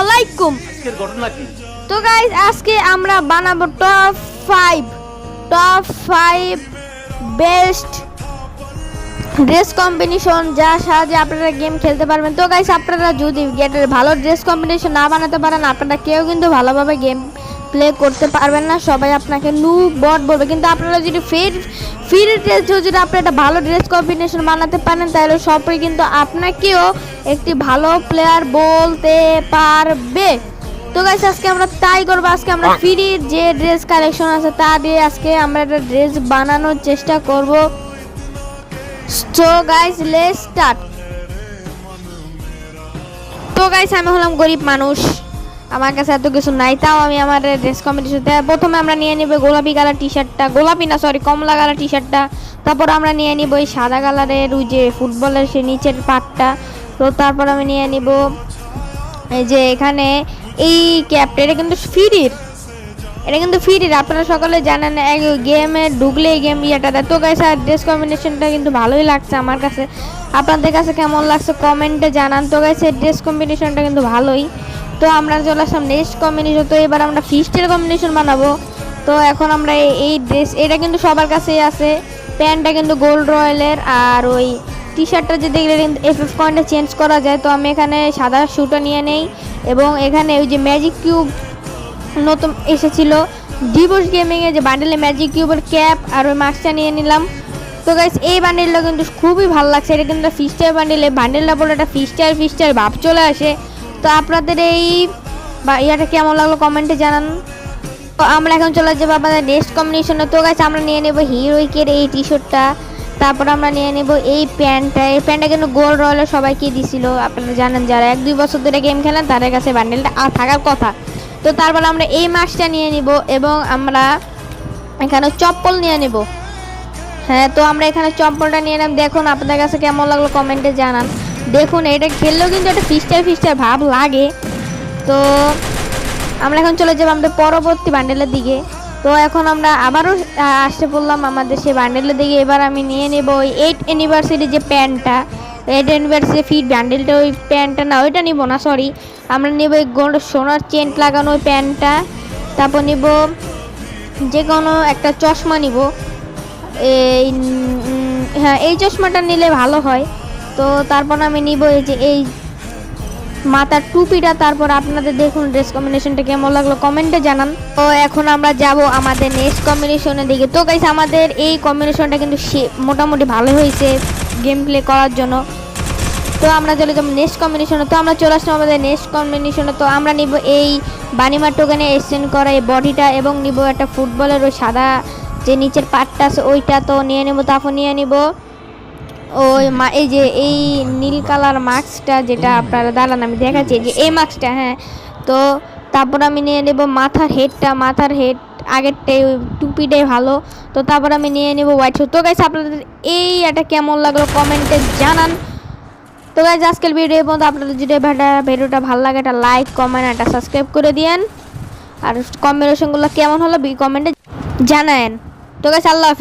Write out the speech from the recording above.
আলাইকুম আজকের ঘটনা কি? তো গাইজ আজকে আমরা বানাবো top five top five best dress combination যার সাহায্যে আপনারা গেম খেলতে পারবেন। তো গাইস আপনারা যদি গেটের ভালো ড্রেস কম্বিনেশন না বানাতে পারেন আপনারা কেউ কিন্তু ভালোভাবে গেম প্লে করতে পারবেন না। সবাই আপনাকে নু বট বলবে। কিন্তু আপনারা যদি ফ্রি ফ্রি ড্রেস যদি আপনি একটা ভালো ড্রেস কম্বিনেশন বানাতে পারেন তাহলে সবাই কিন্তু আপনাকেও একটি ভালো প্লেয়ার বলতে পারবে। তো গাইস আজকে আমরা তাই করব। আজকে আমরা ফ্রি যে ড্রেস কালেকশন আছে তা দিয়ে আজকে আমরা একটা ড্রেস বানানোর চেষ্টা করব। সো গাইস লেটস স্টার্ট তো গাইস আমি হলাম গরিব মানুষ। আমার কাছে এত কিছু নাই, তাও আমি আমার ড্রেস কম্পিটিশনতে প্রথমে আমরা নিয়ে নিব গোলাপি কালার টি শার্টটা গোলাপি না সরি কমলা কালার টি শার্টটা তারপর আমরা নিয়ে নিব ওই সাদা কালারের ওই যে ফুটবলের সে নিচের পাটটা, তো তারপর আমি নিয়ে নিব এই যে এখানে এই ক্যাপটা এটা কিন্তু ফ্রির এটা কিন্তু ফ্রির আপনারা সকলে জানেন এক গেমে ঢুকলে এই গেম ইয়েটা দেয়। তো আর ড্রেস কম্বিনেশনটা কিন্তু ভালোই লাগছে আমার কাছে। আপনাদের কাছে কেমন লাগছে? কমেন্টে জানান। তো গাইস ড্রেস কম্বিনেশনটা কিন্তু ভালোই। তো আমরা চলে আসলাম নেক্সট কম্বিনেশন তো এবার আমরা ফিস্টের কম্বিনেশন বানাবো। তো এখন আমরা এই- ড্রেস এটা কিন্তু সবার কাছেই আছে। প্যান্টটা কিন্তু গোল্ড রয়্যালের আর ওই টি শার্টটা যে দেখলে কিন্তু এফ এফ পয়েন্টে চেঞ্জ করা যায়, তো আমি এখানে সাদা শুটা নিয়ে নেই। এবং এখানে ওই যে ম্যাজিক কিউব নতুন এসেছিল। ডিভোর্স গেমিংয়ে যে বান্ডেলে ম্যাজিক কিউবের ক্যাপ আর ওই মাস্কটা নিয়ে নিলাম। তো গাইস এই বান্ডেলটা কিন্তু খুবই ভালো লাগছে। এটা কিন্তু ফিস্টার বান্ডেল বান্ডেলটা বলে একটা ফিস্টার ফিস্টার ভাব চলে আসে। তো আপনাদের এই ইয়াটা কেমন লাগল কমেন্টে জানান। তো আমরা এখন চলে যাব আমাদের নেক্সট কম্বিনেশনে তো গাছ আমরা নিয়ে নেব হিরোইকের এই টি শার্টটা তারপর আমরা নিয়ে নেব এই প্যান্টটা। এই প্যান্টটা কিন্তু গোল রয়্যালে সবাইকে দিছিল। আপনারা জানেন, যারা এক দুই বছর ধরে গেম খেলেন, তাদের কাছে বান্ডেলটা আর থাকার কথা। তো তারপর আমরা এই মাছটা নিয়ে নিব এবং আমরা এখানে চপ্পল নিয়ে নেব। হ্যাঁ তো আমরা এখানে চপ্পলটা নিয়ে নিলাম দেখুন, আপনাদের কাছে কেমন লাগল কমেন্টে জানান। দেখুন, এটা খেললেও কিন্তু একটা ফিস্টার ফিস্টার ভাব লাগে। তো আমরা এখন চলে যাব আমাদের পরবর্তী বান্ডেলের দিকে। তো এখন আমরা আবারও আসতে পড়লাম আমাদের সেই বান্ডেলের দিকে। এবার আমি নিয়ে নেব ওই এইট অ্যানিভার্সারি যে প্যান্টটা। এইট অ্যানিভার্সারি ফিট ব্যান্ডেলটা ওই প্যান্টটা না, ওইটা নিব না সরি আমরা নেব ওই গোল্ড সোনার চেন লাগানো ওই প্যান্টটা। তারপর নিব যে কোনো একটা চশমা নিব। এই হ্যাঁ এই চশমাটা নিলে ভালো হয়। তো তারপর আমি নিব এই যে এই মাথার টুপিটা। তারপর আপনাদের দেখুন ড্রেস কম্বিনেশনটা কেমন লাগল কমেন্টে জানান। তো এখন আমরা যাব আমাদের নেক্সট কম্বিনেশনের দিকে। তো গাইস আমাদের এই কম্বিনেশনটা কিন্তু মোটামুটি ভালো হয়েছে গেম প্লে করার জন্য। তো আমরা চলে যাব নেক্সট কম্বিনেশনে তো আমরা চলে আসলাম আমাদের নেক্সট কম্বিনেশনে তো আমরা নিব এই বানিমার টোকেনে এক্সচেঞ্জ করা এই বডিটা এবং নিব একটা ফুটবলের ওই সাদা যে নিচের পাটটা আছে ওইটা। তো নিয়ে নেব, তারপর নিয়ে নিব। মা, এই যে এই নীল কালার মাস্কটা যেটা আপনারা দাঁড়ান, আমি দেখাচ্ছি যে এই মাস্কটা হ্যাঁ। তো তারপর আমি নিয়ে নেব মাথার হেডটা, মাথার হেড আগেরটাই ওই টুপিটাই ভালো। তো তারপর আমি নিয়ে নেব হোয়াইট শু তো গাইস আপনাদের এই এটা কেমন লাগল কমেন্টে জানান। তো গাইজ আজকের ভিডিও পর্যন্ত। আপনাদের যদি ভিডিওটা ভিডিওটা ভালো লাগে, একটা লাইক কমেন্ট একটা সাবস্ক্রাইব করে দিয়েন। আর কম্বিনেশনগুলো কেমন হলো কমেন্টে জানায়েন। তো গাইস আল্লাহ হাফেজ।